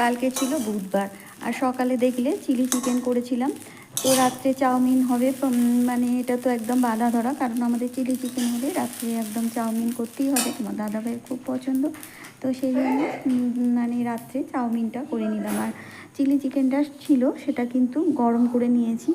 কালকে ছিল বুধবার। আর সকালে দেখলে চিলি চিকেন করেছিলাম। তো রাত্রে চাউমিন হবে মানে এটা তো একদম বাধা ধরা, কারণ আমাদের চিলি চিকেন হলে রাত্রে একদম চাউমিন করতেই হবে। তোমার দাদাভাইয়ের খুব পছন্দ। তো সেই জন্য মানে রাত্রে চাউমিনটা করে নিলাম। আর চিলি চিকেনটা ছিল, সেটা কিন্তু গরম করে নিয়েছি।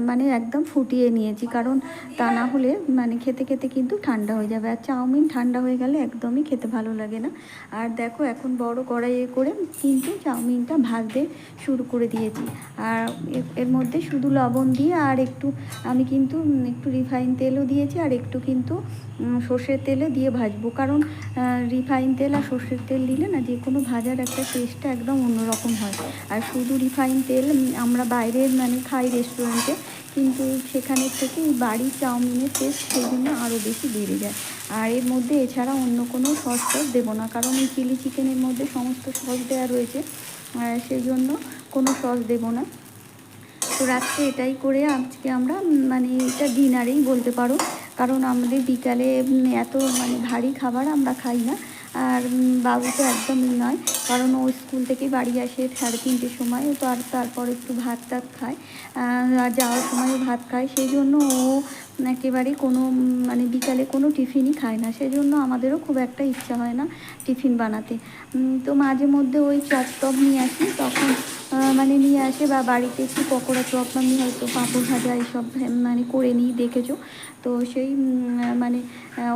মানে একদম ফুটিয়ে নিয়েছি। কারণ তা না হলে মানে খেতে খেতে কিন্তু ঠান্ডা হয়ে যাবে। আর চাউমিন ঠান্ডা হয়ে গেলে একদমই খেতে ভালো লাগে না। আর দেখো, এখন বড় কড়াইয়ে করে কিন্তু চাউমিনটা ভাজতে শুরু করে দিয়েছি। আর এর- মধ্যে শুধু লবণ দিয়ে আর একটু, আমি কিন্তু একটু রিফাইন তেলও দিয়েছি আর একটু কিন্তু সর্ষের তেলে দিয়ে ভাজবো। কারণ রিফাইন তেল আর সর্ষের তেল দিলে না যে কোনো ভাজার একটা টেস্টটা একদম অন্যরকম হয়। আর শুধু রিফাইন তেল আমরা বাইরের মানে খাই রেস্টুরেন্টে কিন্তু সেখানের থেকে বাড়ির চাউমিনের টেস্ট সেই জন্য আরও বেশি বেড়ে যায়। আর এর মধ্যে এছাড়া অন্য কোনো সস টস দেবো না। কারণ এই চিলি চিকেনের মধ্যে সমস্ত সস দেওয়া রয়েছে। সেই জন্য কোনো সস দেবো না। তো রাত্রে এটাই করে আজকে আমরা মানে এটা ডিনারেই বলতে পারো। কারণ আমাদের বিকালে এত মানে ভারী খাবার আমরা খাই না। আর বাবু তো একদমই নয়। কারণ ও স্কুল থেকে বাড়ি আসে সাড়ে তিনটের সময়, তো আর তারপর একটু ভাত টাত খায়। আর যাওয়ার সময় ভাত খায়। সেই জন্য ও একেবারে কোনো মানে বিকালে কোনো টিফিনই খায় না। সেই জন্য আমাদেরও খুব একটা ইচ্ছা হয় না টিফিন বানাতে। তো মাঝে মধ্যে ওই চপ টপ নিয়ে আসি, তখন মানে নিয়ে আসে বা বাড়িতে একটু পকোড়া চপ আমি হয়তো পাঁপড় ভাজা এইসব মানে করে নিই, দেখেছ? তো সেই মানে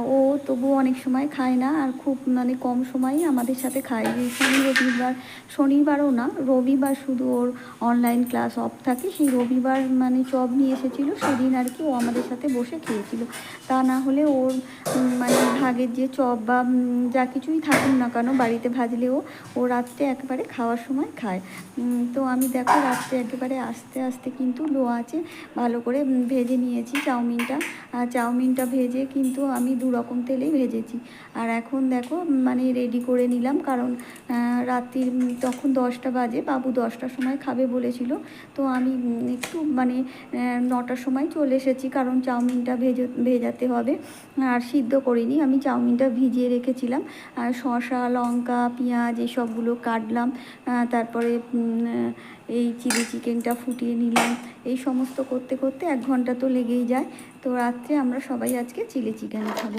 ও তবুও অনেক সময় খায় না আর খুব মানে কম সময়ই আমাদের সাথে খায়। যে শনি, রবিবার, শনিবারও না, রবিবার শুধু ওর অনলাইন ক্লাস অফ থাকে। সেই রবিবার মানে চপ নিয়ে এসেছিল, সেদিন আর কি ও আমাদের সাথে বসে খেয়েছিল। তা না হলে ওর মানে ভাগের যে চপ বা যা কিছুই থাকুক না কেন, বাড়িতে ভাজলেও ও রাত্রে একেবারে খাওয়ার সময় খায়। তো আমি দেখো রাত্রে একেবারে আস্তে আস্তে কিন্তু লো আছে ভালো করে ভেজে নিয়েছি চাউমিনটা। আর চাউমিনটা ভেজে কিন্তু আমি দু রকম তেলেই ভেজেছি। আর এখন দেখো মানে রেডি করে নিলাম কারণ রাত্রির তখন দশটা বাজে, বাবু দশটার সময় খাবে বলেছিল। তো আমি একটু মানে নটার সময় চলে এসেছি কারণ চাউমিনটা ভেজে, ভেজাতে হবে। আর সিদ্ধ করিনি, আমি চাউমিনটা ভিজিয়ে রেখেছিলাম। আর শসা, লঙ্কা, পেঁয়াজ, এসবগুলো কাটলাম। তারপরে এই চিলি চিকেনটা ফুটিয়ে নিলাম। এই সমস্ত করতে করতে এক ঘণ্টা তো লেগেই যায়। তো রাত্রে আমরা সবাই আজকে চিলি চিকেন খাব।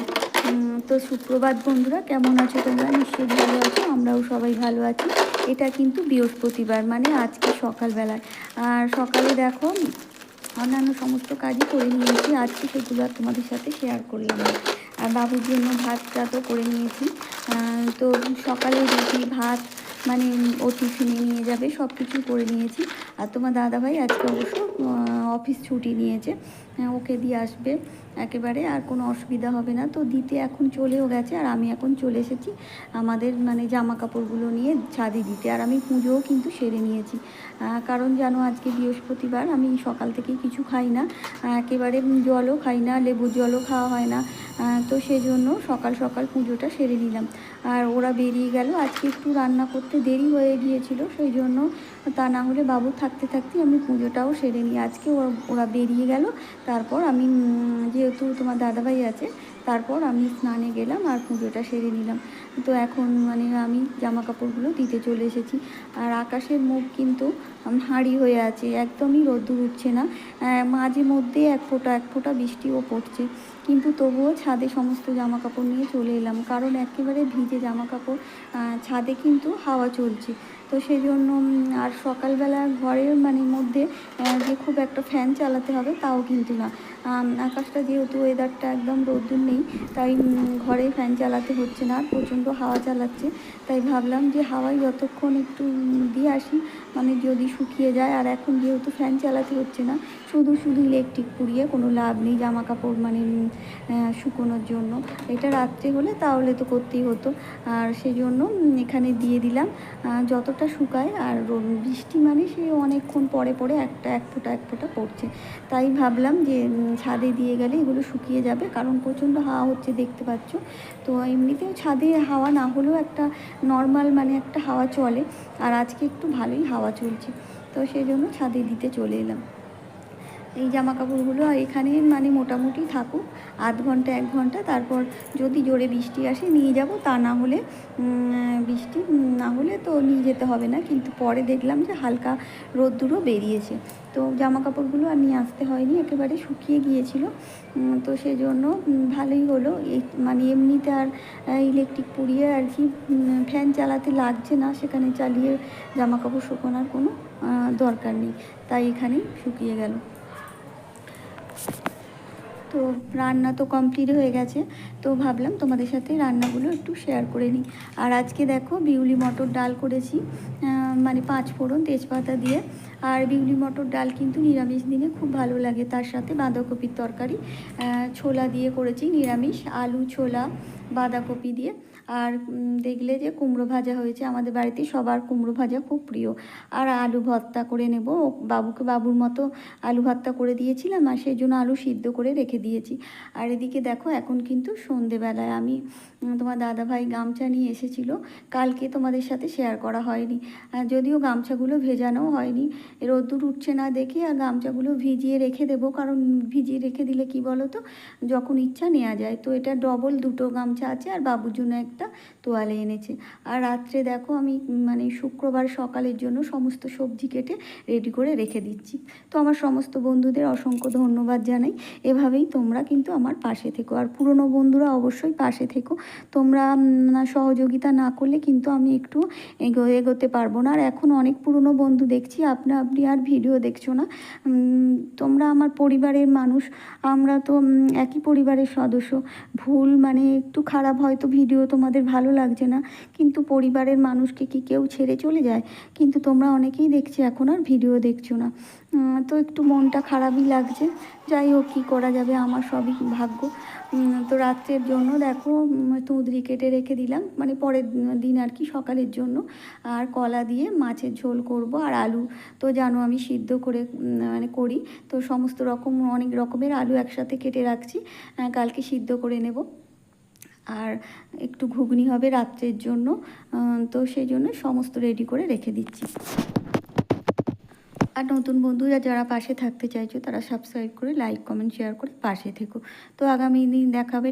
তো সুপ্রভাত বন্ধুরা, কেমন আছো তোমরা? নিশ্চয়ই ভালো আছো, আমরাও সবাই ভালো আছি। এটা কিন্তু বৃহস্পতিবার মানে আজকে সকালবেলায়। আর সকালে দেখো, অন্যান্য সমস্ত কাজই করে নিয়েছি। আজকে সেগুলো আর তোমাদের সাথে শেয়ার করলাম আর বাবুর জন্য ভাতটা তো করে নিয়েছি। তো সকালে রুটি, ভাত মানে ও টিফিনে নিয়ে যাবে সব কিছু করে নিয়েছি। আর তোমার দাদাভাই আজকে অবশ্য অফিস ছুটি নিয়েছে। আহ, ওকে দিয়ে আসবে। একেবারে আর কোনো অসুবিধা হবে না। তো দিতে এখন চলেও গেছে আর আমি এখন চলে এসেছি আমাদের মানে জামা কাপড়গুলো নিয়ে ছাদে দিতে। আর আমি পুজোও কিন্তু সেরে নিয়েছি। কারণ জানো আজকে বৃহস্পতিবার আমি সকাল থেকেই কিছু খাই না। একেবারে জলও খাই না লেবুর জলও খাওয়া হয় না। তো সেজন্য সকাল সকাল পুজোটা সেরে নিলাম। আর ওরা বেরিয়ে গেল। আজকে একটু রান্না করতে দেরি হয়ে গিয়েছিল সেই জন্য তা না হলে বাবু থাকতে থাকতে আমি পুজোটাও সেরে নিই। আজকে ওরা ওরা বেরিয়ে গেল তারপর আমি উম, যেহেতু তোমার দাদাভাই আছে, তারপর আমি স্নানে গেলাম আর পুজোটা সেরে নিলাম। তো এখন মানে আমি জামা কাপড়গুলো দিতে চলে এসেছি। আর আকাশের মুখ কিন্তু হাঁড়ি হয়ে আছে, একদমই রোদ্দুর উঠছে না। মাঝে মধ্যে এক ফোঁটা এক ফোঁটা বৃষ্টিও পড়ছে। কিন্তু তবুও ছাদে সমস্ত জামা কাপড় নিয়ে চলে এলাম। কারণ একেবারে ভিজে জামা কাপড় ছাদে কিন্তু হাওয়া চলছে। তো সেই জন্য আর সকালবেলা ঘরের মানে মধ্যে যে খুব একটা ফ্যান চালাতে হবে তাও কিন্তু না। আকাশটা যেহেতু ওয়েদারটা একদম রোদ্দুর নেই, তাই ঘরে ফ্যান চালাতে হচ্ছে না, আর প্রচণ্ড হাওয়া চালাচ্ছে। তাই ভাবলাম যে হাওয়ায় যতক্ষণ একটু দিয়ে আসি মানে যদি শুকিয়ে যায়, আর এখন যেহেতু ফ্যান চালাতে হচ্ছে না, শুধু শুধু ইলেকট্রিক পুড়িয়ে কোনো লাভ নেই জামা কাপড় মানে শুকোনোর জন্য। এটা রাত্রে হলে তাহলে তো করতেই হতো। আর সেই জন্য এখানে দিয়ে দিলাম। যতটা শুকায় আর বৃষ্টি মানে সে অনেকক্ষণ পরে পরে একটা, এক ফোঁটা এক ফোঁটা পড়ছে। তাই ভাবলাম যে ছাদে দিয়ে গেলে এগুলো শুকিয়ে যাবে। কারণ প্রচণ্ড হাওয়া হচ্ছে, দেখতে পাচ্ছ। তো এমনিতেও ছাদে হাওয়া না হলেও একটা নর্মাল মানে একটা হাওয়া চলে। আর আজকে একটু ভালোই হাওয়া চলছে। তো সেই জন্য ছাদে দিতে চলে এলাম। এই জামা কাপড়গুলো এখানে মানে মোটামুটি থাকুক, আধ ঘণ্টা, এক ঘণ্টা, তারপর যদি জোরে বৃষ্টি আসে নিয়ে যাব, তা না হলে বৃষ্টি না হলে তো নিয়ে যেতে হবে না। কিন্তু পরে দেখলাম যে হালকা রোদ্দুরও বেরিয়েছে। তো জামা কাপড়গুলো আর নিয়ে আসতে হয়নি, একেবারে শুকিয়ে গিয়েছিল। তো সেজন্য ভালোই হলো। মানে এমনিতে আর ইলেকট্রিক পুড়িয়ে আর কি ফ্যান চালাতে লাগছে না, সেখানে চালিয়ে জামা কাপড় শুকোনোর কোনো দরকার নেই। তাই এখানেই শুকিয়ে গেল। তো রান্না তো কমপ্লিট হয়ে গেছে। তো ভাবলাম তোমাদের সাথে রান্নাগুলো একটু শেয়ার করে নিই। আর আজকে দেখো বিউলি মটর ডাল করেছি মানে পাঁচ ফোড়ন তেজপাতা দিয়ে। আর বিউলি মটর ডাল কিন্তু নিরামিষ দিনে খুব ভালো লাগে। তার সাথে বাঁধাকপির তরকারি ছোলা দিয়ে করেছি নিরামিষ। আলু, ছোলা, বাঁধাকপি দিয়ে। আর দেখলে যে কুমড়ো ভাজা হয়েছে, আমাদের বাড়িতে সবার কুমড়ো ভাজা খুব প্রিয়। আর আলু ভর্তা করে নেব। বাবুকে, বাবুর মতো আলু ভর্তা করে দিয়েছিলাম আর সেই জন্য আলু সিদ্ধ করে রেখে দিয়েছি। আর এদিকে দেখো, এখন কিন্তু সন্ধেবেলায় আমি তোমার দাদাভাই গামছা নিয়ে এসেছিল। কালকে তোমাদের সাথে শেয়ার করা হয়নি। যদিও গামছাগুলো ভেজানো হয়নি। রোদ্দুর উঠছে না দেখে আর গামছাগুলো ভিজিয়ে রেখে দেবো। কারণ ভিজিয়ে রেখে দিলে কি বলো তো যখন ইচ্ছা নেওয়া যায়। তো এটা ডবল দুটো গামছা আছে আর বাবুর জন্য একটা তোয়ালে এনেছে। আর রাত্রে দেখো আমি মানে শুক্রবার সকালের জন্য সমস্ত সবজি কেটে রেডি করে রেখে দিচ্ছি। তো আমার সমস্ত বন্ধুদের অসংখ্য ধন্যবাদ জানাই। এভাবেই তোমরা কিন্তু আমার পাশে থেকো। আর পুরনো বন্ধুরা অবশ্যই পাশে থেকো। তোমরা সহযোগিতা না করলে কিন্তু আমি একটু এগো, এগোতে পারব না। আর এখন অনেক পুরনো বন্ধু দেখছি, আপনা, আপনি আর ভিডিও দেখছ না। তোমরা আমার পরিবারের মানুষ, আমরা তো একই পরিবারের সদস্য। ভুল মানে একটু খারাপ হয়তো ভিডিও তোমাদের ভালো লাগছে না, কিন্তু পরিবারের মানুষকে কি কেউ ছেড়ে চলে যায়? কিন্তু তোমরা অনেকেই দেখছি এখন আর ভিডিও দেখছ না। তো একটু মনটা খারাপই লাগছে। যাই হোক, কী করা যাবে? আমার সবই ভাগ্য। তো রাত্রের জন্য দেখো তুঁদরি কেটে রেখে দিলাম। মানে পরের দিন আর কি, সকালের জন্য। আর কলা দিয়ে মাছের ঝোল করব আর আলু। তো জানো, আমি সিদ্ধ করে মানে করি। তো সমস্ত রকম, অনেক রকমের আলু একসাথে কেটে রাখছি। কালকে সিদ্ধ করে নেব। আর একটু ঘুগনি হবে রাত্রের জন্য তো সেই জন্য সমস্ত রেডি করে রেখে দিচ্ছি। আর নতুন বন্ধুরা যারা পাশে থাকতে চাইছো, তারা সাবস্ক্রাইব করে লাইক কমেন্ট শেয়ার করে পাশে থেকো। তো আগামী দিন দেখাবে